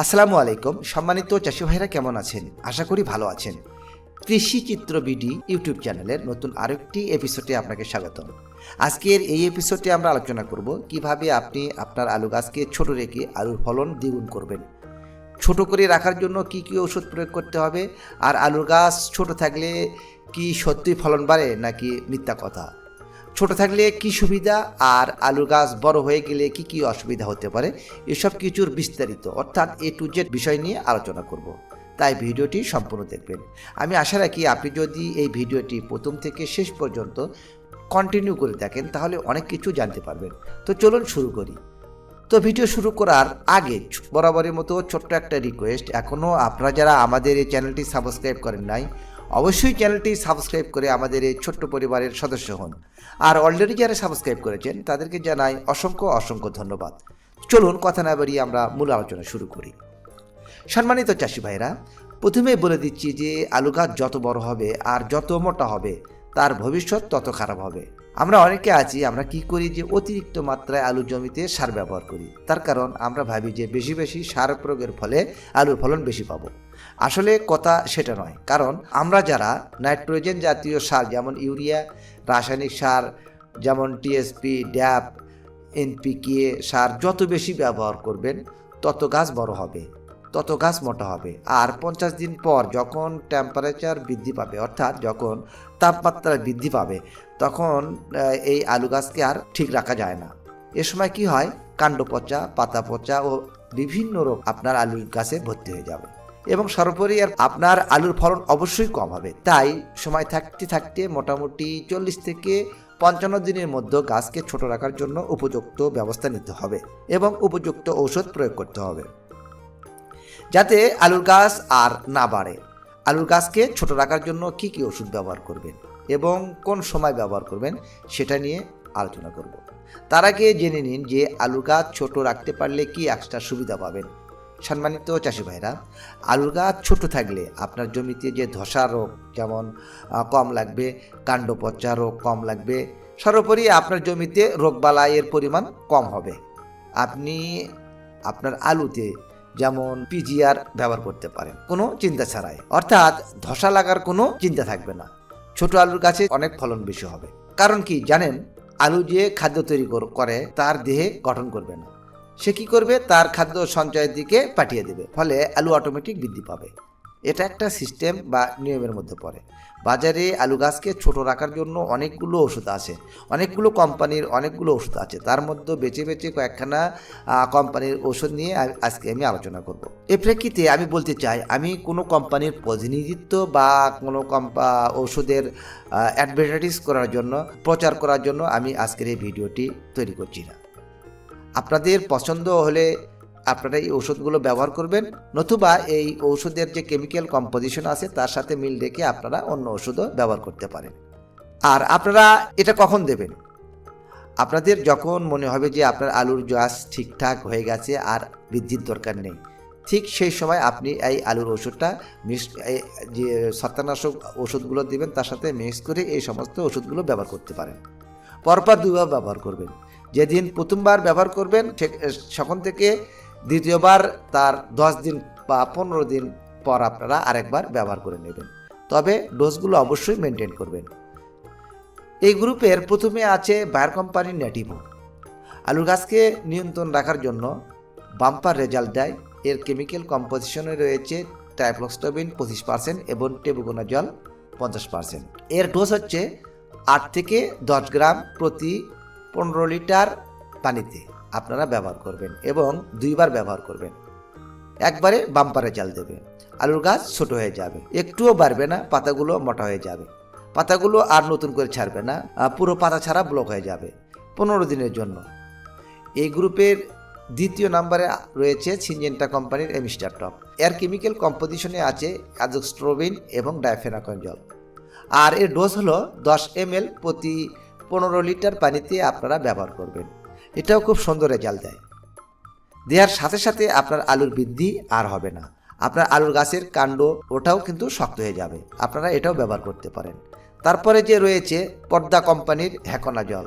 আসসালামু আলাইকুম। সম্মানিত চাষি ভাইরা কেমন আছেন? আশা করি ভালো আছেন। কৃষি চিত্র বিডি ইউটিউব চ্যানেলের নতুন আরেকটি এপিসোডে আপনাকে স্বাগতম। আজকের এই এপিসোডে আমরা আলোচনা করব কীভাবে আপনি আপনার আলু গাছকে ছোট রেখে আলুর ফলন দ্বিগুণ করবেন। ছোট করে রাখার জন্য কি কি ওষুধ প্রয়োগ করতে হবে? আর আলুর গাছ ছোট থাকলে কি সত্যি ফলন বাড়ে নাকি মিথ্যা কথা? ছোট থাকলে কি সুবিধা? আর আলু গাছ বড় হয়ে গেলে কি কি অসুবিধা হতে পারে? এসব কিছুর বিস্তারিত, অর্থাৎ এ টু জেড বিষয় নিয়ে আলোচনা করব। তাই ভিডিওটি সম্পূর্ণ দেখবেন। আমি আশা রাখি আপনি যদি এই ভিডিওটি প্রথম থেকে শেষ পর্যন্ত কন্টিনিউ করে দেখেন তাহলে অনেক কিছু জানতে পারবেন। তো চলুন শুরু করি। তো ভিডিও শুরু করার আগে বরাবরের মতো ছোট্ট একটা রিকোয়েস্ট এখনও আপনারা যারা আমাদের এই চ্যানেলটি সাবস্ক্রাইব করেন নাই অবশ্যই চ্যানেলটি সাবস্ক্রাইব করে আমাদের এই ছোট্ট পরিবারের সদস্য হন। আর অলরেডি যারা সাবস্ক্রাইব করেছেন, তাদেরকে জানাই অসংখ্য অসংখ্য ধন্যবাদ। চলুন কথা না বাড়িয়ে আমরা মূল আলোচনা শুরু করি। সম্মানিত চাষি ভাইরা, প্রথমেই বলে দিচ্ছি যে আলু গাছ যত বড় হবে আর যত মোটা হবে, তার ভবিষ্যৎ তত খারাপ হবে। আমরা অনেকে আছি, আমরা কি করি যে অতিরিক্ত মাত্রায় আলু জমিতে সার ব্যবহার করি। তার কারণ আমরা ভাবি যে বেশি বেশি সার প্রয়োগের ফলে আলুর ফলন বেশি পাবো। আসলে কথা সেটা নয়। কারণ আমরা যারা নাইট্রোজেন জাতীয় সার যেমন ইউরিয়া, রাসায়নিক সার, যেমন টিএসপি ড্যাপ এনপিকে সার যত বেশি ব্যবহার করবেন, তত গাছ বড় হবে, তত গাছ মোটা হবে। আর পঞ্চাশ দিন পর যখন টেম্পারেচার বৃদ্ধি পাবে, অর্থাৎ যখন তাপমাত্রা বৃদ্ধি পাবে, তখন এই আলু গাছকে আর ঠিক রাখা যায় না। এ সময় কি হয়? কাণ্ড পচা পাতা পচা ও বিভিন্ন রোগ আপনার আলুর গাছে ভর্তি হয়ে যাবে। এবং সর্বোপরি আর আপনার আলুর ফলন অবশ্যই কম হবে। তাই সময় থাকতে থাকতে মোটামুটি চল্লিশ থেকে পঞ্চান্ন দিনের মধ্যে গাছকে ছোট রাখার জন্য উপযুক্ত ব্যবস্থা নিতে হবে এবং উপযুক্ত ঔষধ প্রয়োগ করতে হবে। যাতে আলুর গাছ আর না বাড়ে। আলুর গাছকে ছোট রাখার জন্য কি কি ওষুধ ব্যবহার করবেন এবং কোন সময় ব্যবহার করবেন সেটা নিয়ে আলোচনা করব। তার আগে জেনে নিন যে আলু গাছ ছোট রাখতে পারলে কি এক্সট্রা সুবিধা পাবেন। সম্মানিত চাষি ভাইরা, আলুর গাছ ছোট থাকলে আপনার জমিতে যে ধসা রোগ যেমন কম লাগবে কাণ্ড পচা রোগ কম লাগবে, সর্বোপরি আপনার জমিতে রোগবালাইয়ের পরিমাণ কম হবে। আপনি আপনার আলুতে যেমন পিজিআর ব্যবহার করতে পারেন, কোনো চিন্তা ছাড়াই। অর্থাৎ ধসা লাগার কোনো চিন্তা থাকবে না। ছোট আলুর গাছে অনেক ফলন বেশি হবে। কারণ কি জানেন, আলু যে খাদ্য তৈরি করে, তার দেহে গঠন করবে না। সে কি করবে? তার খাদ্য সঞ্চয়ের দিকে পাঠিয়ে দেবে। ফলে আলু অটোমেটিক বৃদ্ধি পাবে। এটা একটা সিস্টেম বা নিয়মের মধ্যে পড়ে। বাজারে আলু গাছকে ছোট রাখার জন্য অনেকগুলো ওষুধ আছে। অনেকগুলো কোম্পানির অনেকগুলো ওষুধ আছে। তার মধ্যে বেছে বেছে কয়েকখানা কোম্পানির ওষুধ নিয়ে আজকে আমি আলোচনা করব। এ প্রেক্ষিতে আমি বলতে চাই, আমি কোনো কোম্পানির প্রতিনিধিত্ব বা কোনো কম্পা, ওষুধের অ্যাডভার্টাইজ করার জন্য, প্রচার করার জন্য আমি আজকের এই ভিডিওটি তৈরি করছি না। আপনাদের পছন্দ হলে আপনারা এই ওষুধগুলো ব্যবহার করবেন, নতুবা এই ঔষধের যে কেমিক্যাল কম্পোজিশন আছে, তার সাথে মিল রেখে আপনারা অন্য ওষুধও ব্যবহার করতে পারেন। আর আপনারা এটা কখন দেবেন? আপনাদের যখন মনে হবে যে আপনার আলুর গাছ ঠিকঠাক হয়ে গেছে আর বৃদ্ধির দরকার নেই, ঠিক সেই সময় আপনি এই আলুর ওষুধটা মিক্স যে ছত্রাকনাশক ওষুধগুলো দিবেন, তার সাথে মিক্স করে এই সমস্ত ওষুধগুলো ব্যবহার করতে পারেন। পরপর দুবার ব্যবহার করবেন। যেদিন প্রথমবার ব্যবহার করবেন তখন থেকে দ্বিতীয়বার তার দশ দিন বা পনেরো দিন পর আপনারা আরেকবার ব্যবহার করে নেবেন। তবে ডোজগুলো অবশ্যই মেনটেন করবেন। এই গ্রুপের প্রথমে আছে বায়ার কোম্পানির নেটিভো। আলুর গাছকে নিয়ন্ত্রণ রাখার জন্য বাম্পার রেজাল্ট দেয়। এর কেমিক্যাল কম্পোজিশনে রয়েছে টাইফ্লক্সটোবিন পঁচিশ পার্সেন্ট এবং টেবুকোনাজল পঞ্চাশ পার্সেন্ট। এর ডোজ হচ্ছে আট থেকে দশ গ্রাম প্রতি পনেরো লিটার পানিতে আপনারা ব্যবহার করবেন এবং দুইবার ব্যবহার করবেন। একবারে বাম্পারে জাল দেবে। আলুর গাছ ছোট হয়ে যাবে। একটুও বাড়বে না, পাতাগুলো মোটা হয়ে যাবে। পাতাগুলো আর নতুন করে ছাড়বে না পুরো পাতা ছাড়া ব্লক হয়ে যাবে পনেরো দিনের জন্য। এই গ্রুপের দ্বিতীয় নাম্বারে রয়েছে সিনজেন্টা কোম্পানির এমিস্টার টপ। এর কেমিক্যাল কম্পোজিশনে আছে অ্যাজোস্ট্রোবিন এবং ডাইফেনাকঞ্জল আর এর ডোজ হলো দশ এম প্রতি পনেরো লিটার পানিতে আপনারা ব্যবহার করবেন। এটাও খুব সুন্দর রেজাল্ট দেয়। দেওয়ার সাথে সাথে আপনার আলুর বৃদ্ধি আর হবে না। আপনার আলুর গাছের কাণ্ড ওটাও কিন্তু শক্ত হয়ে যাবে। আপনারা এটাও ব্যবহার করতে পারেন। তারপরে যে রয়েছে পর্দা কোম্পানির হ্যাকোনা জল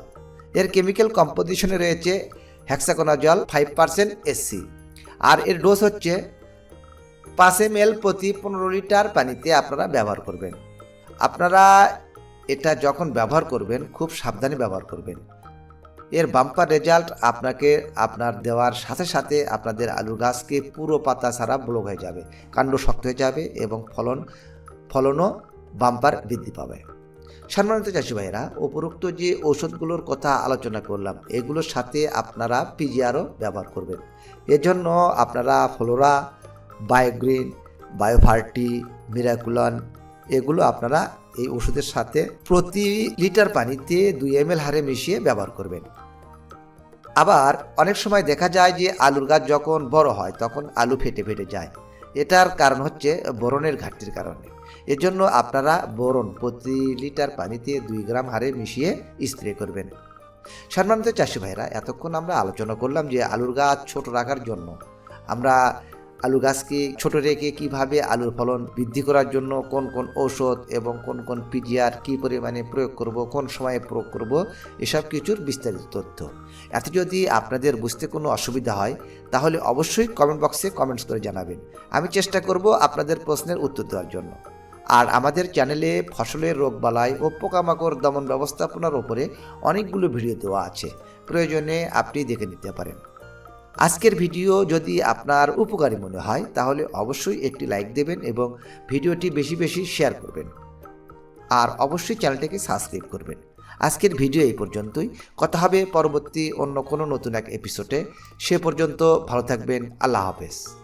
এর কেমিক্যাল কম্পোজিশনে রয়েছে হ্যাক্সাকোনা জল ফাইভ পার্সেন্ট এসসি। আর এর ডোজ হচ্ছে পাঁচ এম প্রতি পনেরো লিটার পানিতে আপনারা ব্যবহার করবেন। আপনারা এটা যখন ব্যবহার করবেন, খুব সাবধানে ব্যবহার করবেন। এর বাম্পার রেজাল্ট আপনাকে, আপনার দেওয়ার সাথে সাথে আপনাদের আলু গাছকে পুরো পাতা ছাড়া ব্লক হয়ে যাবে। কাণ্ড শক্ত হয়ে যাবে এবং ফলন, ফলনও বাম্পার বৃদ্ধি পাবে। সম্মানিত চাষি ভাইয়েরা, উপরোক্ত যে ঔষধগুলোর কথা আলোচনা করলাম, এগুলোর সাথে আপনারা পিজিআরও ব্যবহার করবেন। এজন্য আপনারা ফ্লোরা, বায়োগ্রিন, বায়োফার্টি, মিরাকুলন, এগুলো আপনারা এই ওষুধের সাথে প্রতি লিটার পানিতে দুই এম হারে মিশিয়ে ব্যবহার করবেন। আবার অনেক সময় দেখা যায় যে আলুর গাছ যখন বড় হয়, তখন আলু ফেটে ফেটে যায়। এটার কারণ হচ্ছে বোরনের ঘাটতির কারণে। এজন্য আপনারা বোরন প্রতি লিটার পানিতে দুই গ্রাম হারে মিশিয়ে স্প্রে করবেন। সম্মানিত চাষি ভাইরা এতক্ষণ আমরা আলোচনা করলাম যে আলুর গাছ ছোট রাখার জন্য। আমরা আলু গাছকে ছোট রেখে কীভাবে আলুর ফলন বৃদ্ধি করার জন্য কোন কোন ঔষধ এবং কোন কোন পিজিআর কী পরিমাণে প্রয়োগ করব, কোন সময়ে প্রয়োগ করব, এসব কিছুর বিস্তারিত তথ্য। এত যদি আপনাদের বুঝতে কোনো অসুবিধা হয়, তাহলে অবশ্যই কমেন্ট বক্সে কমেন্টস করে জানাবেন। আমি চেষ্টা করব আপনাদের প্রশ্নের উত্তর দেওয়ার জন্য। আর আমাদের চ্যানেলে ফসলের রোগবালাই ও পোকামাকড় দমন ব্যবস্থাপনার ওপরে অনেকগুলো ভিডিও দেওয়া আছে। প্রয়োজনে আপনি দেখে নিতে পারেন। আজকের ভিডিও যদি আপনার উপকারী মনে হয়, তাহলে অবশ্যই একটি লাইক দেবেন এবং ভিডিওটি বেশি বেশি শেয়ার করবেন। আর অবশ্যই চ্যানেলটিকে সাবস্ক্রাইব করবেন। আজকের ভিডিও এই পর্যন্তই। কথা হবে পরবর্তী অন্য কোনো নতুন এক এপিসোডে সে পর্যন্ত ভালো থাকবেন। আল্লাহ হাফেজ।